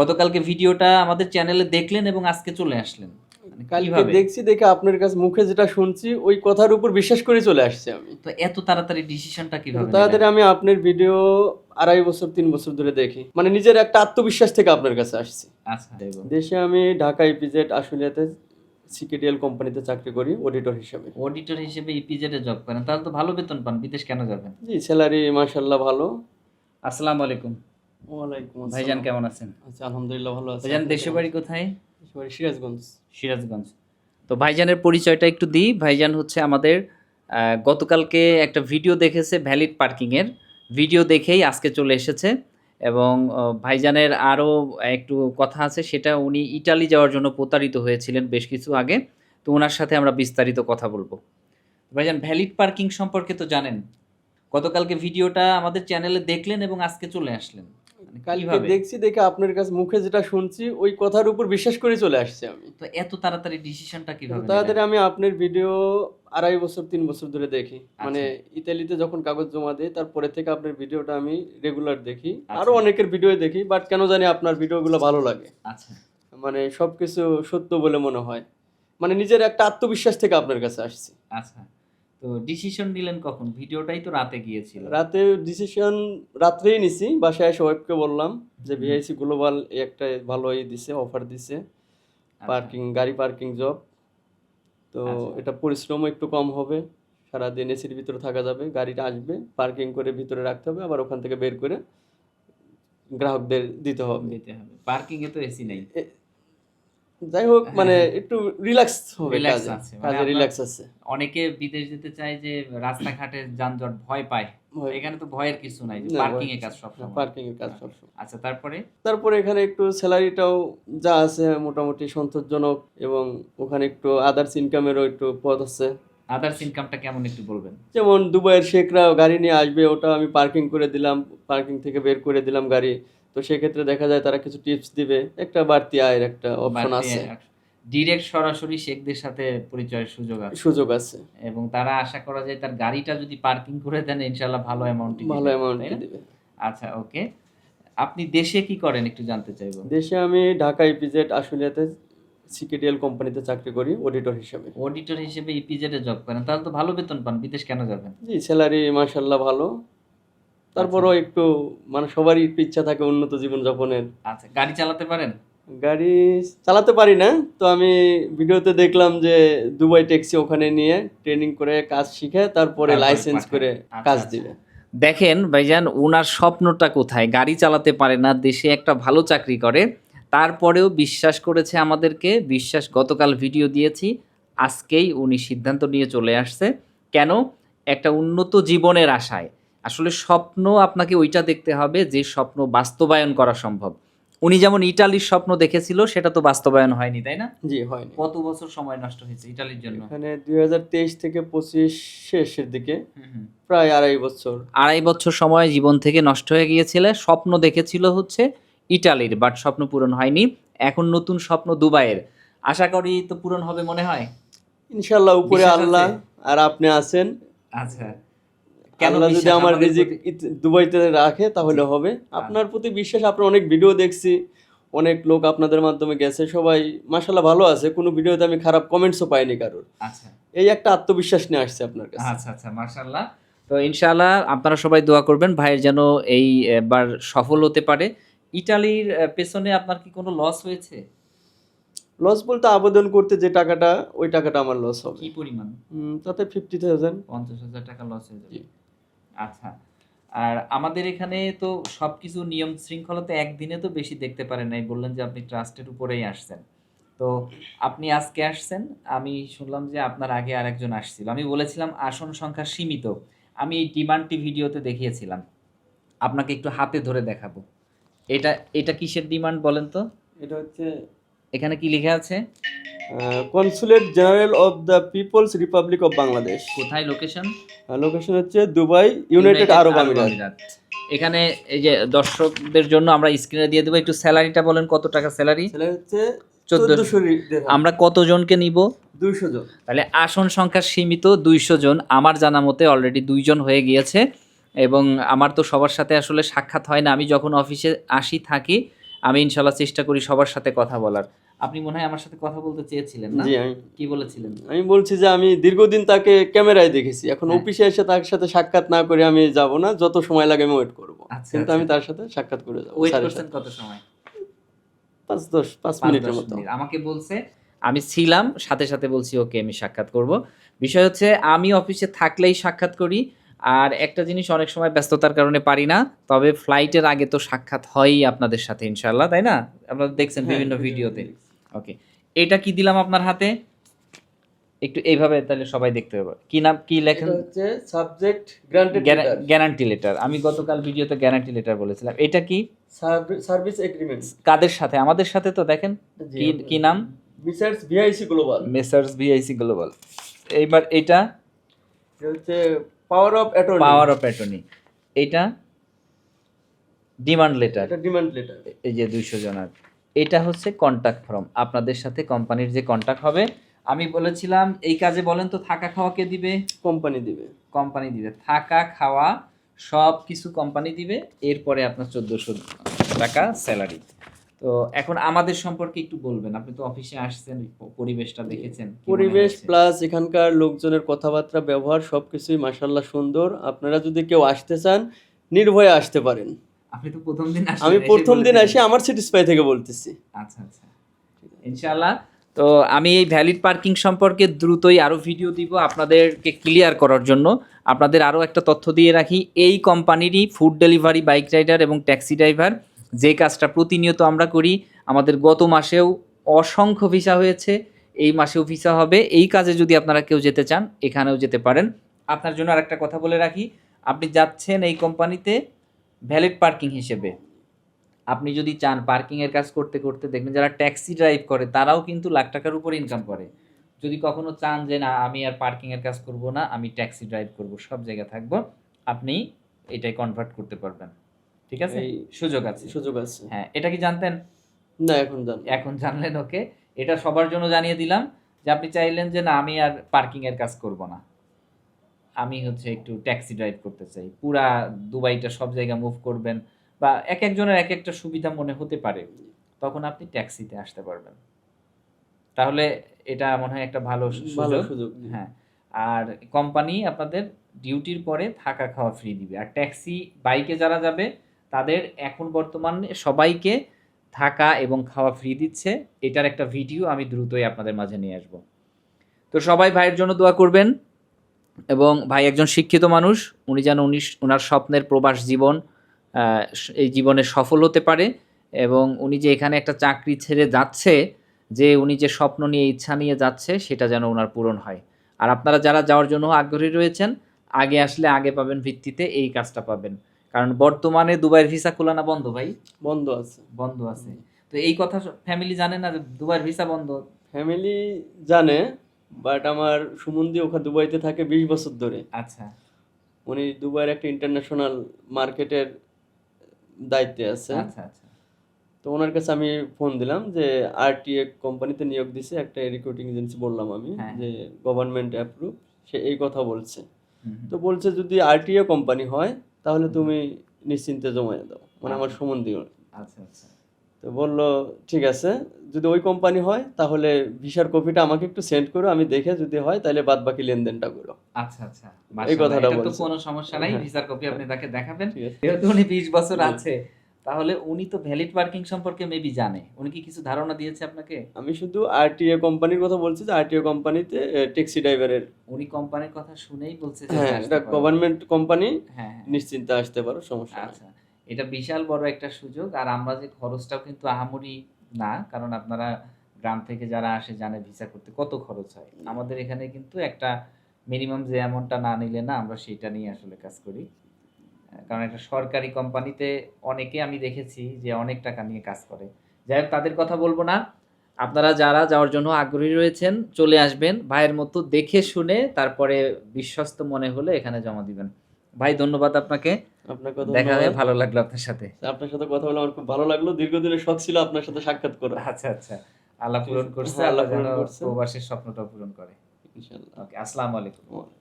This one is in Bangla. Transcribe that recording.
গতকালকে ভিডিওটা আমাদের চ্যানেলে দেখলেন এবং আজকে চলে আসলেন। মানে কালকে দেখছি দেখে আপনার কাছে মুখে যেটা শুনছি ওই কথার উপর বিশ্বাস করে চলে আসছি আমি। তো এত তাড়াতাড়ি ডিসিশনটা কীভাবে তাড়াতাড়ি আমি আপনার ভিডিও আড়াই বছর তিন বছর ধরে দেখি। মানে নিজের একটা আত্মবিশ্বাস থেকে আপনার কাছে আসছি। আচ্ছা দেশে আমি ঢাকা ইপিজেড আশুলিয়াতে সিকেডিএল কোম্পানিতে চাকরি করি অডিটর হিসেবে। অডিটর হিসেবে ইপিজেড এ জব করেন। তাহলে তো ভালো বেতন পান বিদেশ কেন যাবেন? জি স্যালারি মাশাল্লাহ ভালো। আসসালামু আলাইকুম। ওয়ালাইকুম আসসালাম। ভাইজান কেমন আছেন? আচ্ছা আলহামদুলিল্লাহ ভালো আছি। ভাইজান দেশের বাড়ি কোথায়? দেশের বাড়ি সিরাজগঞ্জ। সিরাজগঞ্জ। তো ভাইজানের পরিচয়টা একটু দিই। ভাইজান হচ্ছে আমাদের গতকালকে একটা ভিডিও দেখেছে ভ্যালিড পার্কিংয়ের। ভিডিও দেখেই আজকে চলে এসেছে। এবং ভাইজানের আরও একটু কথা আছে সেটা উনি ইটালি যাওয়ার জন্য প্রতারিত হয়েছিলেন বেশ কিছু আগে। তো ওনার সাথে আমরা বিস্তারিত কথা বলব। ভাইজান ভ্যালিড পার্কিং সম্পর্কে তো জানেন। গতকালকে ভিডিওটা আমাদের চ্যানেলে দেখলেন এবং আজকে চলে আসলেন। কালকে কীভাবে? দেখছি দেখে আপনার কাছে মুখে যেটা শুনছি ওই কথার উপর বিশ্বাস করে চলে আসছি আমি। তো এত তাড়াতাড়ি ডিসিশনটা কীভাবে তাড়াতাড়ি আমি আপনার ভিডিও আড়াই বছর তিন বছর ধরে দেখি। মানে আচ্ছা। ইতালিতে যখন কাগজ জমা দেয় তারপরে থেকে আপনার ভিডিওটা আমি রেগুলার দেখি। আচ্ছা। আরও অনেকের ভিডিও দেখি বাট কেন জানি আপনার ভিডিওগুলো ভালো লাগে। আচ্ছা। মানে সবকিছু সত্য বলে মনে হয়। মানে নিজের একটা আত্মবিশ্বাস থেকে আপনার কাছে আসছি। আচ্ছা। তো ডিসিশন নিলেন কখন? ভিডিওটাই তো রাতে গিয়েছিল। রাতে ডিসিশন রাত্রেই নিছি বাসায় সবাইকে বললাম যে ভিআইসি গ্লোবাল একটা ভালো ই দিছে অফার দিছে আচ্ছা, পার্কিং গাড়ি পার্কিং জব তো আচ্ছা। এটা পরিশ্রমও একটু কম হবে সারাদিন এসির ভিতরে থাকা যাবে গাড়িটা আসবে পার্কিং করে ভিতরে রাখতে হবে আবার ওখান থেকে বের করে গ্রাহকদের দিতে হবে। দিতে হবে। পার্কিং এ তো এসি নেই। যাই হোক হ্যাঁ, মানে। একটু রিল্যাক্স হবে কাজে মানে রিল্যাক্স আছে। অনেকে বিদেশ যেতে চায় যে রাস্তাঘাটে যানজট ভয় পায় এখানে তো ভয়ের কিছু নাই পার্কিং এ ভয়- কাজ সব পার্কিং এর কাজ সবসময়। আচ্ছা তারপরে? তারপরে এখানে একটু স্যালারিটাও যা আছে মোটামুটি সন্তোষজনক এবং ওখানে একটু আদার্স ইনকামেরও একটু পথ আছে। আদার্স ইনকামটা কেমন একটু বলবেন? যেমন দুবাইয়ের শেখরা গাড়ি নিয়ে আসবে ওটা আমি পার্কিং করে দিলাম পার্কিং থেকে বের করে দিলাম গাড়ি। তো সেক্ষেত্রে দেখা যায় তারা কিছু টিপস দিবে। একটা বাড়তি আয়ের একটা অপশন আছে। ডিরেক্ট সরাসরি শেখদের সাথে পরিচয়ের সুযোগ আছে। সুযোগ আছে। এবং তারা আশা করা যায় তার গাড়িটা যদি পার্কিং করে দেন ইনশাল্লাহ ভালো অ্যামাউন্ট ভালো অ্যামাউন্ট দিবে। আচ্ছা ওকে আপনি দেশে কি করেন একটু জানতে চাইব। দেশে আমি ঢাকা ইপিজেড আশুলিয়াতে সিকেডিএল কোম্পানিতে চাকরি করি অডিটর হিসেবে। অডিটর হিসেবে ইপিজেড এ জব করেন। তাহলে তো ভালো বেতন পান বিদেশ কেন যাবেন? জি স্যালারি মাশাল্লাহ ভালো। তারপরও একটু মানে সবারই একটু ইচ্ছা থাকে উন্নত জীবন যাপনের আচ্ছা গাড়ি চালাতে পারেন? গাড়ি চালাতে পারি না তো আমি ভিডিওতে দেখলাম যে দুবাই ট্যাক্সি ওখানে নিয়ে ট্রেনিং করে কাজ শিখে তারপরে তারপরে লাইসেন্স করে আচ্ছা, কাজ আচ্ছা। দিবে। দেখেন ভাইজান ওনার স্বপ্নটা কোথায়? গাড়ি চালাতে পারে না দেশে একটা ভালো চাকরি করে। তারপরেও বিশ্বাস করেছে আমাদেরকে বিশ্বাস গতকাল ভিডিও দিয়েছি আজকেই উনি সিদ্ধান্ত নিয়ে চলে আসছে। কেন? একটা উন্নত জীবনের আশায়। আসলে স্বপ্ন আপনাকে ওইটা দেখতে হবে যে স্বপ্ন বাস্তবায়ন করা সম্ভব। উনি যেমন ইটালির স্বপ্ন দেখেছিল সেটা তো বাস্তবায়ন হয়নি তাই না? জি হয়নি। কত বছর সময় নষ্ট হয়েছে ইটালির জন্য? এখানে দুই থেকে পঁচিশ শেষের দিকে। প্রায় আড়াই বছর। আড়াই বছর সময় জীবন থেকে নষ্ট হয়ে গিয়েছিল স্বপ্ন দেখেছিল হচ্ছে ইটালির বাট স্বপ্ন পূরণ হয়নি। এখন নতুন স্বপ্ন দুবাইয়ের। আশা করি তো পূরণ হবে মনে হয়? ইনশাল্লাহ উপরে আল্লাহ আর আপনি আছেন। আচ্ছা। আল্লাহ যদি আমার রিজিক দুবাইতে রাখে তাহলে হবে। আপনার প্রতি বিশ্বাস আপনার অনেক ভিডিও দেখছি। অনেক লোক আপনাদের মাধ্যমে গেছে। সবাই ভালো আছে। কোনো ভিডিওতে আমি খারাপ কমেন্টসও পাইনি কারোর। আচ্ছা। এই একটা আত্মবিশ্বাস নিয়ে আসছে আপনার কাছে। আচ্ছা আচ্ছা তো ইনশাআল্লাহ আপনারা সবাই দোয়া করবেন ভাইয়ের যেন এই বার সফল হতে পারে। ইটালির পেছনে আপনার কি কোনো লস হয়েছে? লস বলতে আবেদন করতে যে টাকাটা ওই টাকাটা আমার লস হবে। কি পরিমাণ? তাতে ফিফটি থাউজেন্ড পঞ্চাশ হাজার টাকা লস হয়ে যাবে। আচ্ছা। আর আমাদের এখানে তো সবকিছু নিয়ম শৃঙ্খলাতে একদিনে তো বেশি দেখতে পারেন নাই, বললেন যে আপনি ট্রাস্টের উপরেই আসছেন। তো আপনি আজকে আসছেন, আমি শুনলাম যে আপনার আগে আরেকজন আসছিল। আমি বলেছিলাম আসন সংখ্যা সীমিত, আমি এই ডিমান্ডটি ভিডিওতে দেখিয়েছিলাম। আপনাকে একটু হাতে ধরে দেখাবো। এটা এটা কিসের ডিমান্ড বলেন তো? এটা হচ্ছে এখানে কি লেখা আছে? Consulate general of the people's republic of Bangladesh কোথায় লোকেশন লোকেশন হচ্ছে দুবাই ইউনাইটেড আরব আমিরাত এখানে এই যে দর্শকদের জন্য আমরা স্ক্রিনে দিয়ে দেবো একটু স্যালারিটা বলেন কত টাকা স্যালারি হচ্ছে আমরা কতজনকে নিব? দুইশো জন। তাহলে আসন সংখ্যা সীমিত দুইশো জন। আমার জানা মতে অলরেডি দুইজন হয়ে গিয়েছে। এবং আমার তো সবার সাথে আসলে সাক্ষাৎ হয় না। আমি যখন অফিসে আসি থাকি আমি ইনশাল্লাহ চেষ্টা করি সবার সাথে কথা বলার। আপনি মনে হয় আমার সাথে কথা বলতে চেয়েছিলেন না? জি আমি কি বলেছিলেন? আমি বলছি যে আমি দীর্ঘদিন তাকে ক্যামেরায় দেখেছি। এখন হ্যাঁ। অফিসে এসে তার সাথে সাক্ষাৎ না করে আমি যাব না। যত সময় লাগে আমি ওয়েট করব। আচ্ছা, কিন্তু আচ্ছা। আমি তার সাথে সাক্ষাৎ করে যাব ওয়েট করছেন কত সময়? পাঁচ দশ পাঁচ মিনিটের মতো। আমাকে বলছে আমি ছিলাম সাথে সাথে বলছি ওকে আমি সাক্ষাৎ করব। বিষয় হচ্ছে আমি অফিসে থাকলেই সাক্ষাৎ করি আর একটা জিনিস অনেক সময় ব্যস্ততার কারণে পারি না তবে ফ্লাইটের আগে তো সাক্ষাৎ হয়ই আপনাদের সাথে ইনশাল্লাহ তাই না? আপনারা দেখছেন হ্যাঁ, বিভিন্ন ভিডিওতে। ওকে এটা কি দিলাম আপনার হাতে? একটু এইভাবে তাহলে সবাই দেখতে পাবে কি নাম কি লেখেন? হচ্ছে সাবজেক্ট গ্রান্টেড গ্যারান্টি লেটার আমি গতকাল ভিডিওতে গ্যারান্টি লেটার বলেছিলাম। এটা কি? সার্ভিস এগ্রিমেন্ট কাদের সাথে? আমাদের সাথে তো দেখেন। কি কি নাম? Research VIC global messrs VIC global এইবার এটা হচ্ছে power of attorney power of attorney এটা ডিমান্ড লেটার এটা ডিমান্ড লেটার এই যে দুইশো জনের। এটা হচ্ছে কন্ট্যাক্ট ফর্ম আপনাদের সাথে কোম্পানির যে কন্ট্যাক্ট হবে আমি বলেছিলাম এই কাজে বলেন তো থাকা খাওয়া কে দিবে? কোম্পানি দিবে। কোম্পানি দিবে। থাকা খাওয়া সব কিছু কোম্পানি দিবে। এরপরে আপনার চোদ্দোশো টাকা স্যালারি তো এখন আমাদের সম্পর্কে একটু বলবেন। আপনি তো অফিসে আসছেন পরিবেশটা দেখেছেন পরিবেশ প্লাস এখানকার লোকজনের কথাবার্তা ব্যবহার সবকিছুই মাশাল্লাহ সুন্দর। আপনারা যদি কেউ আসতে চান নির্ভয়ে আসতে পারেন। আপনি তো প্রথম দিন আমি প্রথম দিন এসে আমার স্যাটিসফাই থেকে বলতেছি। আচ্ছা আচ্ছা। ইনশাআল্লাহ। তো আমি এই ভ্যালিড পার্কিং সম্পর্কে দ্রুতই আরও ভিডিও দিব আপনাদেরকে ক্লিয়ার করার জন্য। আপনাদের আরও একটা তথ্য দিয়ে রাখি এই কোম্পানিরই ফুড ডেলিভারি বাইক রাইডার এবং ট্যাক্সি ড্রাইভার যে কাজটা প্রতিনিয়ত আমরা করি, আমাদের গত মাসেও অসংখ্য ভিসা হয়েছে, এই মাসেও ভিসা হবে, এই কাজে যদি আপনারা কেউ যেতে চান, এখানেও যেতে পারেন। আপনার জন্য আরেকটা কথা বলে রাখি, আপনি যাচ্ছেন এই কোম্পানিতে ভ্যালিড পার্কিং হিসেবে। আপনি যদি চান পার্কিংয়ের কাজ করতে করতে, দেখবেন যারা ট্যাক্সি ড্রাইভ করে, তারাও কিন্তু লাখ টাকার উপর ইনকাম করে। যদি কখনো চান যে, না, আমি আর পার্কিংয়ের কাজ করব না, আমি ট্যাক্সি ড্রাইভ করব, সব জায়গায় থাকব, আপনি এটাই কনভার্ট করতে পারবেন। ঠিক আছে? সুযোগ আছে। সুযোগ আছে। হ্যাঁ এটা কি জানতেন? না এখন জান এখন জানলেন ওকে। এটা সবার জন্য জানিয়ে দিলাম যে আপনি চাইলেন যে না আমি আর পার্কিং এর কাজ করব না। আমি হচ্ছে একটু ট্যাক্সি ড্রাইভ করতে চাই। পুরা দুবাইটা সব জায়গায় মুভ করবেন বা এক একজনের এক একটা সুবিধা মনে হতে পারে। তখন আপনি ট্যাক্সিতে আসতে পারবেন। তাহলে এটা মনে হয় একটা ভালো সুযোগ। হ্যাঁ। আর কোম্পানি আপনাদের ডিউটির পরে থাকা খাওয়া ফ্রি দিবে। আর ট্যাক্সি বাইকে যারা যাবে তাদের এখন বর্তমানে সবাইকে থাকা এবং খাওয়া ফ্রি দিচ্ছে। এটার একটা ভিডিও আমি দ্রুতই আপনাদের মাঝে নিয়ে আসব। তো সবাই ভাইয়ের জন্য দোয়া করবেন এবং ভাই একজন শিক্ষিত মানুষ, উনি যেন উনি ওনার স্বপ্নের প্রবাস জীবন এই জীবনে সফল হতে পারে এবং উনি যে এখানে একটা চাকরি ছেড়ে যাচ্ছে, যে উনি যে স্বপ্ন নিয়ে, ইচ্ছা নিয়ে যাচ্ছে, সেটা যেন ওনার পূরণ হয়। আর আপনারা যারা যাওয়ার জন্য আগ্রহী রয়েছেন, আগে আসলে আগে পাবেন ভিত্তিতে এই কাজটা পাবেন। কারণ বর্তমানে দুবাইয়ের ভিসা খোলা না বন্ধ ভাই? বন্ধ আছে। বন্ধ আছে। তো এই কথা ফ্যামিলি জানে না যে দুবাইয়ের ভিসা বন্ধ? ফ্যামিলি জানে বাট আমার সুমন্দি ওখানে দুবাইতে থাকে বিশ বছর ধরে। আচ্ছা। উনি দুবাইয়ের একটা ইন্টারন্যাশনাল মার্কেটের দায়িত্বে আছে। আচ্ছা আচ্ছা। তো ওনার কাছে আমি ফোন দিলাম যে আরটিএ কোম্পানিতে নিয়োগ দিছে একটা রিক্রুটিং এজেন্সি বললাম আমি হ্যাঁ। যে গভর্নমেন্ট অ্যাপ্রুভ সে এই কথা বলছে। তো বলছে যদি আরটিএ কোম্পানি হয় তাহলে তুমি নিশ্চিন্তে জমা দাও। মানে আমার সম্বন্ধীয় আচ্ছা আচ্ছা। তো বলল ঠিক আছে যদি ওই কোম্পানি হয় তাহলে ভিসার কপিটা আমাকে একটু সেন্ড করো আমি দেখে যদি হয় তাহলে বাদ বাকি লেনদেনটা করো। আচ্ছা আচ্ছা। এই কথাটা কোনো সমস্যা নাই হ্যাঁ। ভিসার কপি আপনি তাকে দেখাবেন। যেহেতু উনি বিশ বছর আছে তাহলে উনি তো ভ্যালিড পার্কিং সম্পর্কে মেবি জানে। উনি কি কিছু ধারণা দিয়েছে আপনাকে? আমি শুধু আরটিএ কোম্পানির কথা বলছি যে আরটিএ কোম্পানিতে ট্যাক্সি ড্রাইভারের উনি কোম্পানির কথা শুনেই বলছে যে হ্যাঁ এটা গভর্নমেন্ট কোম্পানি হ্যাঁ হ্যাঁ। নিশ্চিন্তে আসতে পারো সমস্যা নেই। আচ্ছা এটা বিশাল বড় একটা সুযোগ। আর আমরা যে খরচটাও কিন্তু আহামরি না কারণ আপনারা গ্রাম থেকে যারা আসে জানে ভিসা করতে কত খরচ হয়। আমাদের এখানে কিন্তু একটা মিনিমাম যে অ্যামাউন্টটা না নিলে না আমরা সেটা নিয়ে আসলে কাজ করি। কারণ একটা সরকারি কোম্পানিতে অনেকে আমি দেখেছি যে অনেক টাকা নিয়ে কাজ করে। যাই হোক তাদের কথা বলব না। আপনারা যারা যাওয়ার জন্য আগ্রহী রয়েছেন চলে আসবেন। ভাইয়ের মতো দেখে শুনে তারপরে বিশ্বস্ত মনে হলে এখানে জমা দিবেন। ভাই ধন্যবাদ আপনাকে। দেখা হয়ে ভালো লাগল আপনার সাথে। আপনার সাথে কথা বলে আমার খুব ভালো লাগল। দীর্ঘদিনের শখ ছিল আপনার সাথে সাক্ষাৎ করা। আচ্ছা আচ্ছা। আল্লাহ পূরণ করছে হ্যাঁ, আল্লাহ আল্লাহ পূরণ করছে। প্রবাসের স্বপ্নটা পূরণ করে। ইনশাআল্লাহ ওকে আসসালামু আলাইকুম।